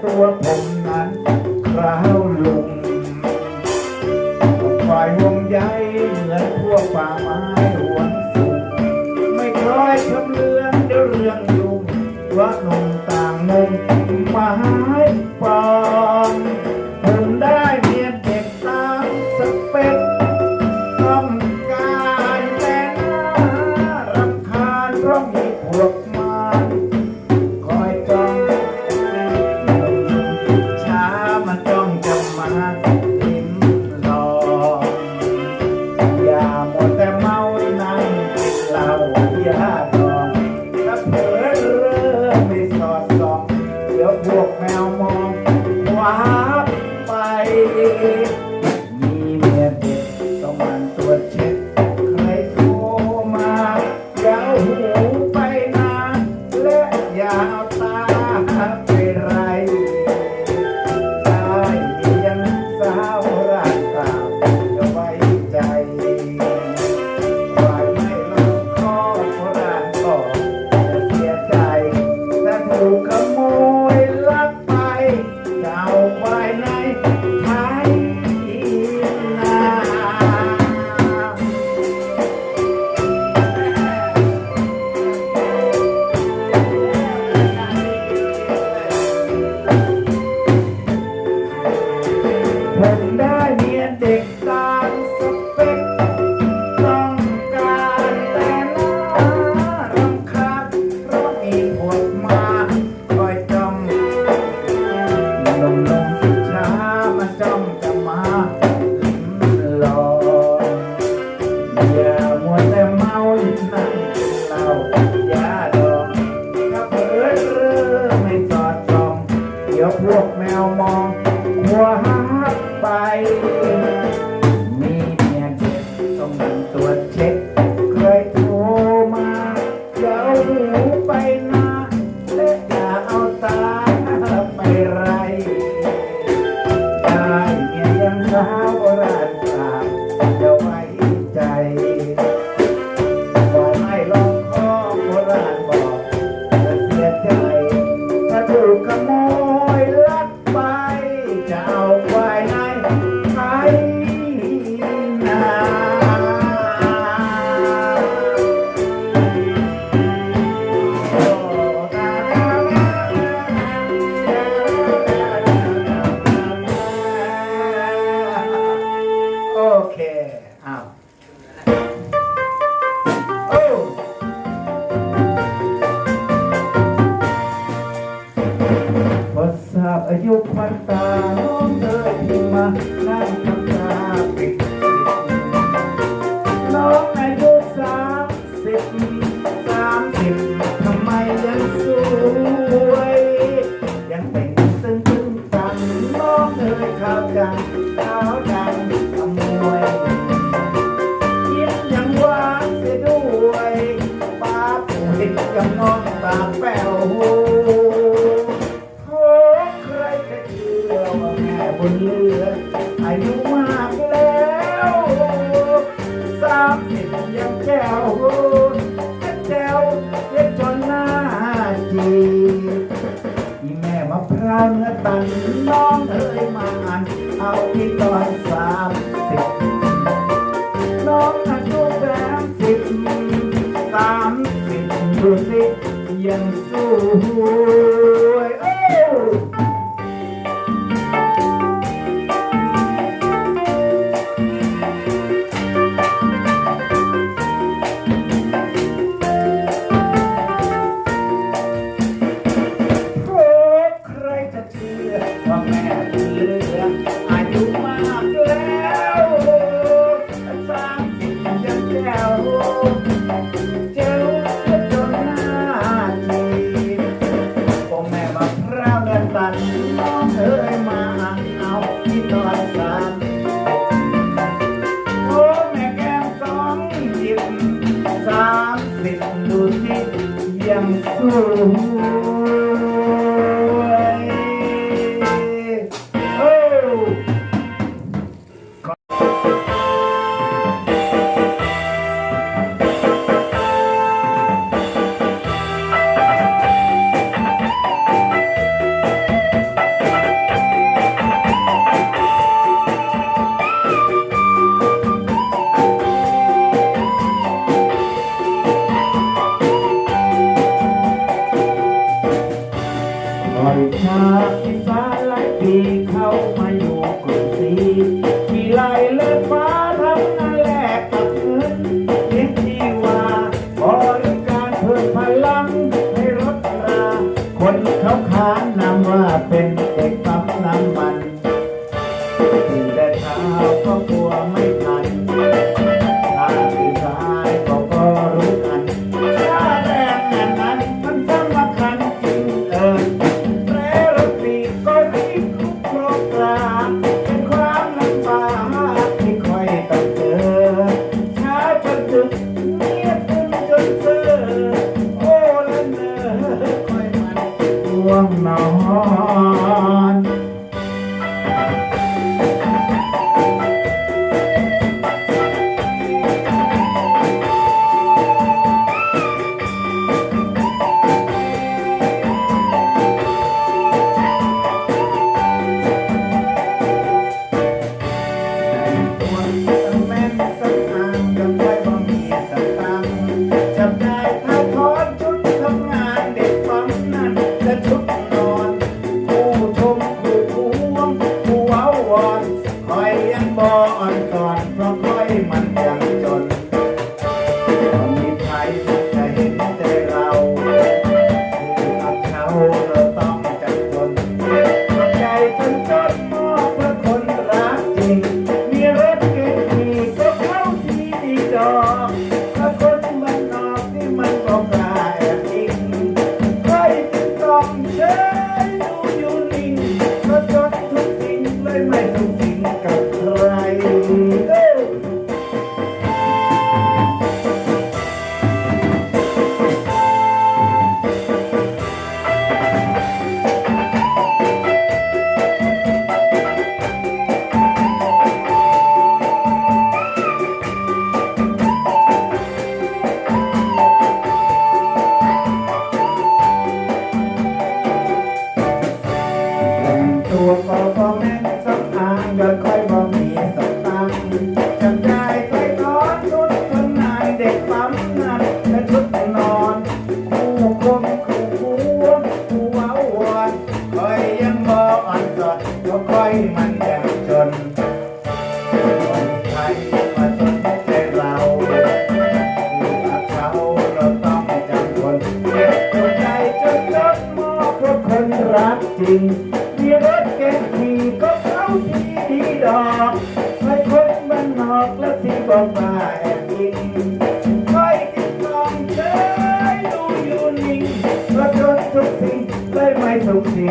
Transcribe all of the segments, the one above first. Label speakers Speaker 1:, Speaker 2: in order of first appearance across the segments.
Speaker 1: through a pen. อโยกมันตา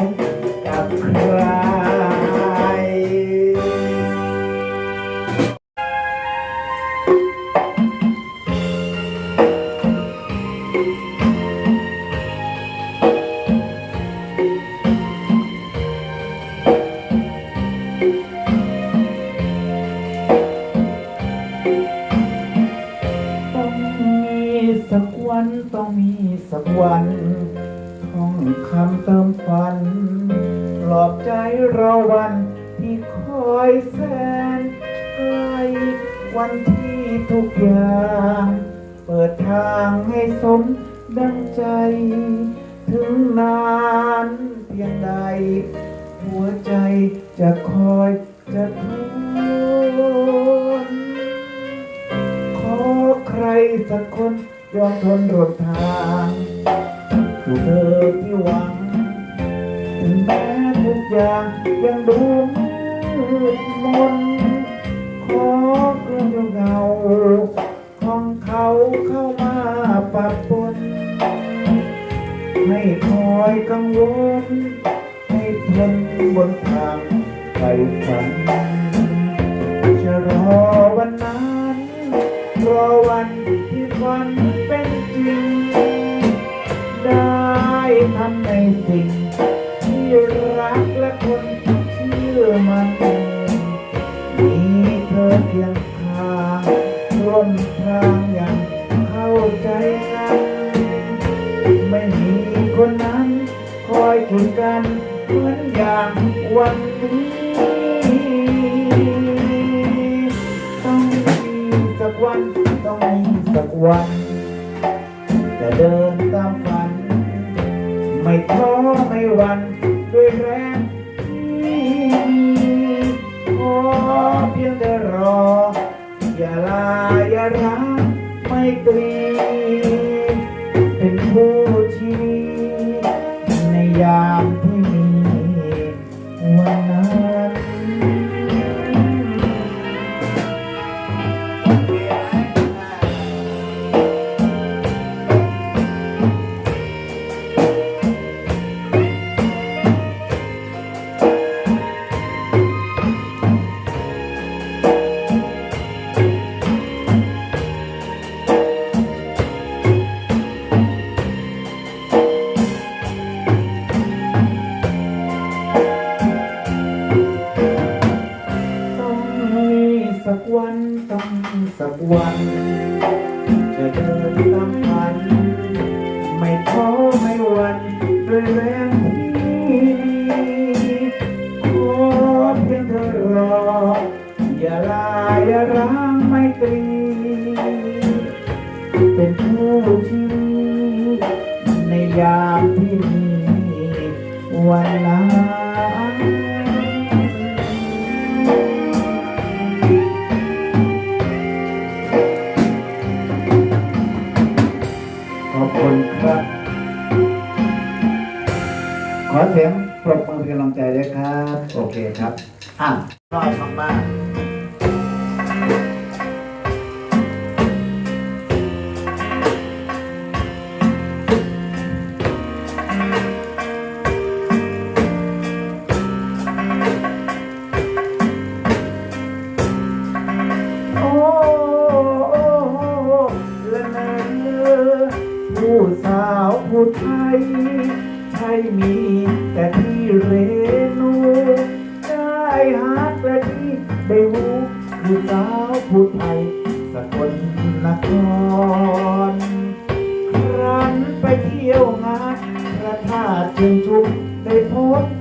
Speaker 1: งกับใครักวันต้องมีสักวัน ท้องคำเติมฝันหลอบใจรอวันที่คอยแสนไกลวันที่ทุกอย่าง เปิดทางให้สมดังใจ ถึงนานเพียงใด หัวใจจะคอยจะทนขอใครสักคนยอมทนรดทางูเธอที่หวังแม้ทุกอย่างยังดูมืดมนขอกลืนเงาของเขาเข้ามาปะปนให้คอยกังวล ให้เพินบนทางไปฝันจะรอวันนั้นรอวันที่ฝันเป็นจริง ทำในสิ่งที่รักและคนที่เชื่อมันมีเธอเคียงข้างร่วมทางอย่างเข้าใจกันไม่มีคนนั้นคอยจุดกันเหมือนอย่างวันนี้ต้องมีสักวันต้องมีสักวันจะเดินตามฝัน ไม่ท้อไม่หวันด้วยแรงที่มีขอเพียงแต่รอ อย่าลาอย่าร้างไม่กลี สักวันต้องสักวัน จะเดินตามฝัน ไม่ท้อไม่หวันด้วยแรงที่มีขอเพียงเธอรอ อย่าลาอย่าร้างไม่ตรี เป็นผู้ชีวิตในยามที่มีวันนั้น เคครับ อะ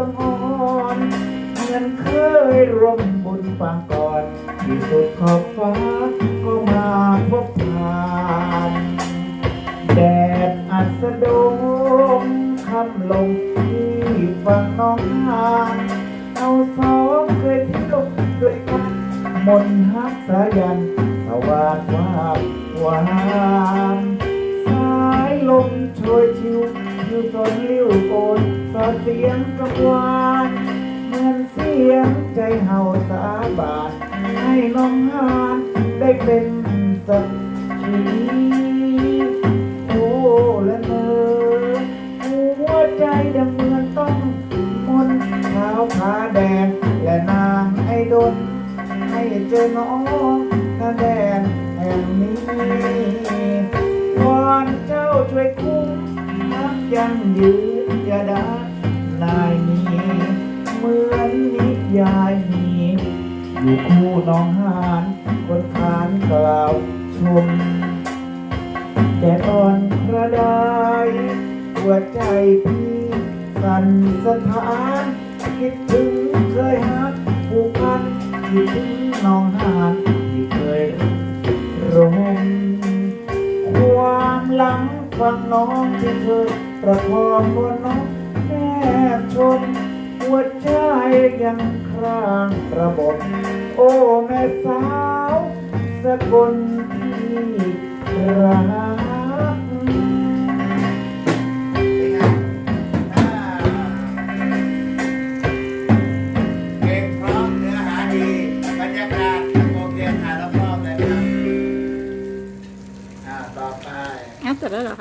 Speaker 1: บังอ่อนเหมือนเคยร่วมบุญปางก่อน ที่สุดขอบฟ้าก็มาพบทานแดดอัสดงคำลงที่ฝั่งน้องหานเอาสองเคยเที่ยวด้วยกันมนต์ฮักสายันสวาดวาบหวานสายลมโชยชิว ชิวสนลิ้วโอนสอดเสียงกังวานเหมือนเสียงใจเห่าสาบานให้น้องหานได้เป็นสักขีโอ้ละเนอหัวใจดังเหมือนต้องมนเท้าขาแดง และนางไอ้ดน ให้เจอน้องกระแดนแห่งนี้วอนเจ้าช่วยคุ้มนัก ยังยืนอย่าได้นายนี้เหมือนนิยายมีอยู่คู่น้องหานคนขานกล่าวชมแดดอ่อนกระไดหัวใจพี่สั่นสะท้านคิดถึงเคยหักผูกพันคิดถึงน้องหานที่เคยร่มความหลังฟังน้องที่เคย ประคองบนน้องแนบชม หัวใจยังครางระบมโอ้แม่สาวสกลที่รัก
Speaker 2: เพลงเพราะเนื้อหาดีบรรยากาศโอเคถ่ารอบๆเลยครับอ่าต่อไป
Speaker 3: งั้นเสร็จแล้วเหรอคะ